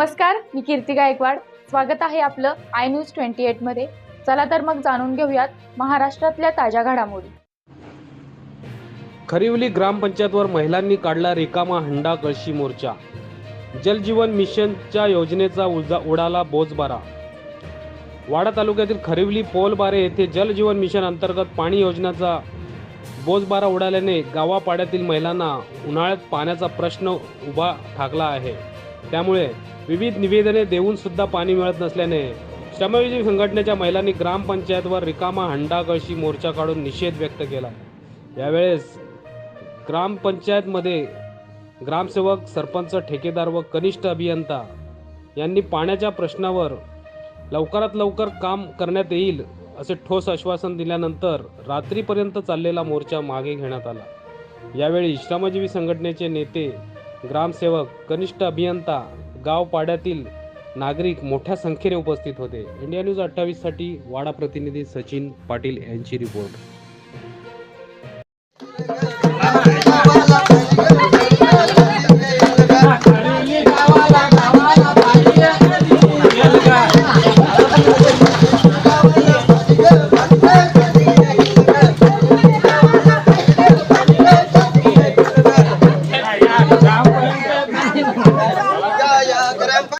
नमस्कार मी कीर्ती गायकवाड. स्वागत आहे आपलं आय न्यूज ट्वेंटी एटमध्ये चला तर मग जाणून घेऊयात महाराष्ट्रातल्या ताज्या घडामोडी. खरिवली ग्रामपंचायतवर महिलांनी काढला रिकामा हंडा कळशी मोर्चा. जलजीवन मिशनच्या योजनेचा उजा उडाला बोजबारा. वाडा तालुक्यातील खरिवली पोलबारे येथे जलजीवन मिशन अंतर्गत पाणी योजनेचा बोजबारा उडाल्याने गावापाड्यातील महिलांना उन्हाळ्यात पाण्याचा प्रश्न उभा ठाकला आहे. त्यामुळे विविध निवेदने देऊन सुद्धा पाणी मिळत नसल्याने श्रमजीवी संघटनेच्या महिलांनी ग्रामपंचायतवर रिकामा हंडा कळशी मोर्चा काढून निषेध व्यक्त केला. यावेळेस ग्रामपंचायतमध्ये ग्रामसेवक सरपंच ठेकेदार व कनिष्ठ अभियंता यांनी पाण्याच्या प्रश्नावर लवकरात लवकर काम करण्यात येईल असे ठोस आश्वासन दिल्यानंतर रात्रीपर्यंत चाललेला मोर्चा मागे घेण्यात आला. यावेळी श्रमजीवी संघटनेचे नेते ग्रामसेवक कनिष्ठ अभियंता गाव पाड्यातील नागरिक मोठ्या संख्येने उपस्थित होते. इंडिया न्यूज अठ्ठावीससाठी वाडा प्रतिनिधी सचिन पाटील यांची रिपोर्ट.